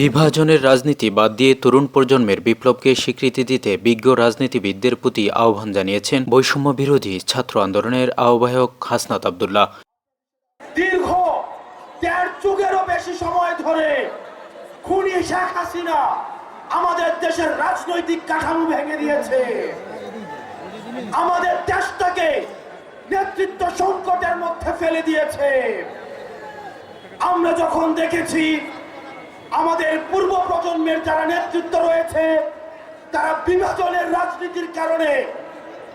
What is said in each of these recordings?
বিভাজনের রাজনীতি বাদ দিয়ে তরুণ প্রজন্মের বিপ্লবকে স্বীকৃতি দিতে বিজ্ঞ রাজনীতিবিদদের প্রতি আহ্বান জানিয়েছেন বৈষম্য বিরোধী ছাত্র আন্দোলনের আহ্বায়ক হাসনাত আবদুল্লাহ। দীর্ঘ দেড় যুগেরও বেশি সময় ধরে খুনি শেখ হাসিনা আমাদের দেশের রাজনৈতিক কাঠামো ভেঙে দিয়েছে। আমাদের দেশটাকে নেতৃত্ব সংকটের মধ্যে ফেলে দিয়েছে। আমরা যখন দেখেছি আমাদের পূর্ব প্রজন্মের যারা নেতৃত্ব রয়েছে, তারা বিভাজনের রাজনীতির কারণে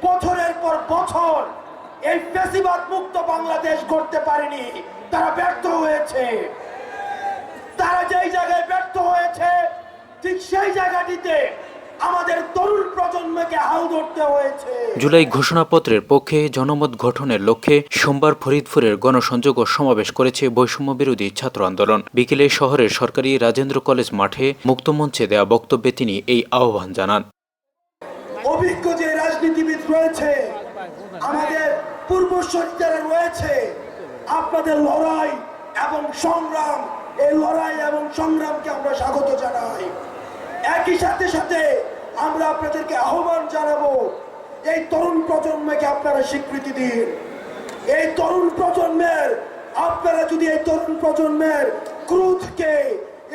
বছরের পর বছর এই ফেসিবাদ মুক্ত বাংলাদেশ করতে পারেনি। তারা ব্যর্থ হয়েছে। তারা যেই জায়গায় ব্যর্থ হয়েছে, ঠিক সেই জায়গাটিতে আমাদের তরুণ প্রজন্মকে হাল ধরতে হয়েছে। জুলাই ঘোষণাপত্রের পক্ষে জনমত গঠনের লক্ষ্যে সোমবার ফরিদপুরের গণসংযোগ ও সমাবেশ করেছে বৈষম্য বিরোধী ছাত্র আন্দোলন। বিকেলে শহরের সরকারি রাজেন্দ্র কলেজ মাঠে মুক্তমঞ্চে দেয়া বক্তব্যে তিনি এই আহ্বান জানান। অভিজ্ঞ যে রাজনীতিবিদ রয়েছে আমাদের রয়েছে আপনাদের লড়াই এবং সংগ্রাম এই লড়াই এবং সংগ্রামকে আমরা স্বাগত জানাই। একই সাথে সাথে আপনাদেরকে আহ্বান জানাব, এই তরুণ প্রজন্মকে আপনারা স্বীকৃতি দিন। এই তরুণ প্রজন্মের, আপনারা যদি এই তরুণ প্রজন্মের ক্রোধকে,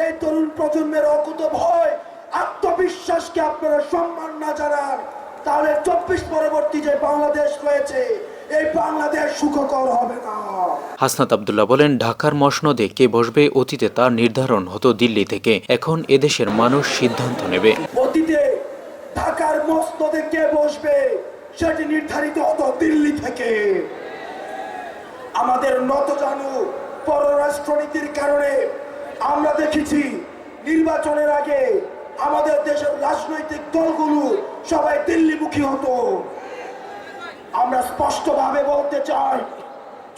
এই তরুণ প্রজন্মের অকুত ভয়, আত্মবিশ্বাসকে আপনারা সম্মান না জানান, তাহলে চব্বিশ পরবর্তী যে বাংলাদেশ রয়েছে, এই বাংলাদেশ সুখকর হবে না। হাসনাত আবদুল্লাহ বলেন, ঢাকার মসনদে কে বসবে অতীতে তার নির্ধারণ হতো দিল্লি থেকে। এখন এদেশের মানুষ সিদ্ধান্ত নেবে। ঢাকার কে বসবে সেটি নির্ধারিত হতো দিল্লি থেকে। আমাদের নত জানু পররাষ্ট্রনীতির কারণে আমরা দেখেছি নির্বাচনের আগে আমাদের দেশের রাজনৈতিক দলগুলো সবাই দিল্লিমুখী হতো। আমরা স্পষ্টভাবে বলতে চাই,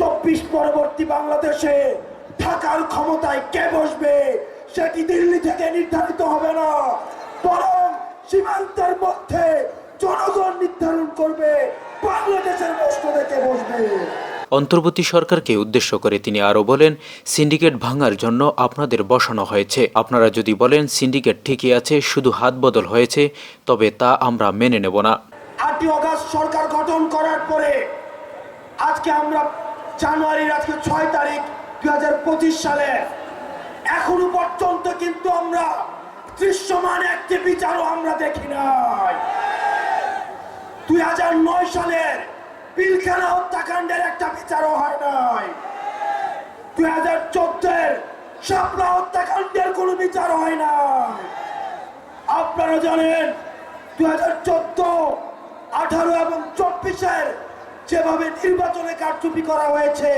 চব্বিশ পরবর্তী বাংলাদেশে থাকার ক্ষমতায় কে বসবে সেটি দিল্লি থেকে নির্ধারিত হবে না, বরং সীমান্তের মধ্যে অন্তর্বর্তী সরকারকে উদ্দেশ্য করে তিনি আরও বলেন, সিন্ডিকেট ভাঙার জন্য আপনাদের বসানো হয়েছে। আপনারা যদি বলেন, সিন্ডিকেট ঠিকই আছে, শুধু হাত বদল হয়েছে, তবে তা আমরা মেনে নেব না। আটই অগস্ট সরকার গঠন করার পরে, আজকে আমরা জানুয়ারির আজকে ছয় তারিখ দুই হাজার পঁচিশ সালে, এখনও পর্যন্ত কিন্তু আমরা দৃশ্যমান একটি বিচারও আমরা দেখি নাই। দুই হাজার নয় সালের পিলখানা হত্যাকাণ্ডের একটা বিচারও হয় নাই। দুই হাজার চোদ্দের শাপলা হত্যাকাণ্ডের কোনো বিচার হয় নাই। আপনারা জানেন, দুই হাজার চোদ্দ, আঠারো এবং চব্বিশের যেভাবে নির্বাচনে কারচুপি করা হয়েছে,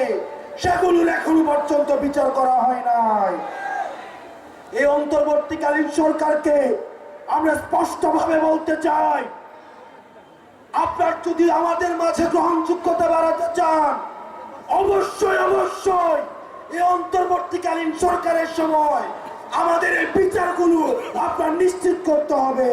সেগুলোর এখনও পর্যন্ত বিচার করা হয় নাই। এই অন্তর্বর্তীকালীন সরকারকে আমরা স্পষ্টভাবে বলতে চাই যদি আমাদের মাঝে গ্রহণযোগ্যতা বাড়াতে চান, অবশ্যই অবশ্যই এই অন্তর্বর্তীকালীন সরকারের সময় আমাদের এই বিচারগুলো আপনার নিশ্চিত করতে হবে।